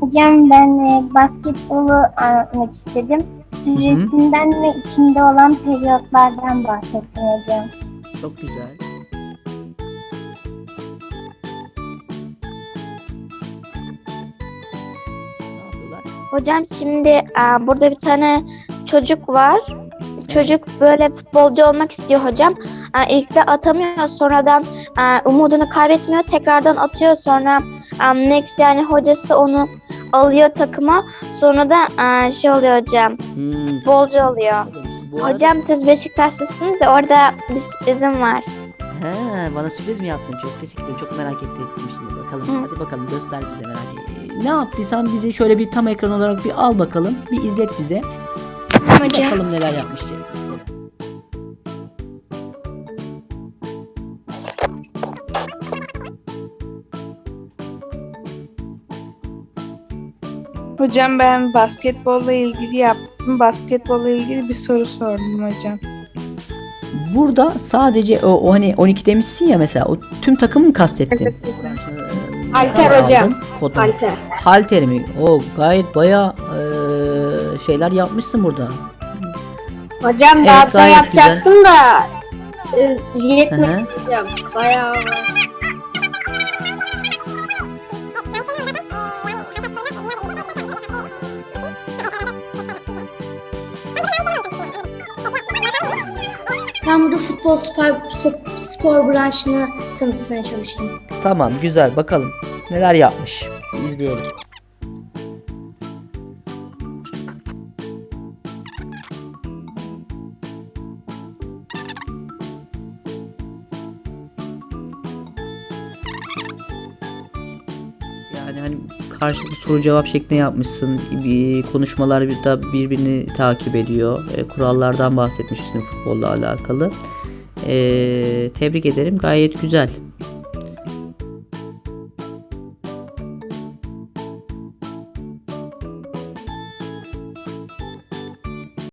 Hocam ben e, basketbolu anlatmak istedim. Süresinden ve içinde olan periyotlardan bahsettim hocam. Çok güzel. Hocam şimdi e, burada bir tane çocuk var. Çocuk böyle futbolcu olmak istiyor hocam. E, İlk de atamıyor sonradan e, umudunu kaybetmiyor tekrardan atıyor sonra e, next yani hocası onu alıyor takıma sonra da e, şey oluyor hocam Hmm, futbolcu oluyor. bu arada- Hocam siz Beşiktaşlısınız ya orada bir sürprizim var. He, bana sürpriz mi yaptın? Çok teşekkür ederim. Çok merak ettim şimdi. Bakalım. Hı. Hadi bakalım göster bize merak et. Ne yaptıysan bizi şöyle bir tam ekran olarak bir al bakalım. Bir izlet bize. Hocam. Bakalım neler yapmış Cem. Hocam ben basketbolla ilgili yaptım. Basketbolla ilgili bir soru sordum hocam. Burada sadece o, o hani 12 demişsin ya mesela o tüm takımı mı kastettin? Evet. Halter ne hocam. Kodunu. Halter. Halter mi? O gayet baya şeyler yapmışsın burada. Hocam Evet, daha da yapacaktım da e, yetmedi hocam. Bayağı Ben burada futbol spor, spor, branşını tanıtmaya çalıştım. Tamam güzel bakalım neler yapmış. İzleyelim. Yani hani karşılıklı soru cevap şeklinde yapmışsın. Bir konuşmalar bir da birbirini takip ediyor. E, kurallardan bahsetmişsin futbolla alakalı. E, tebrik ederim. Gayet güzel.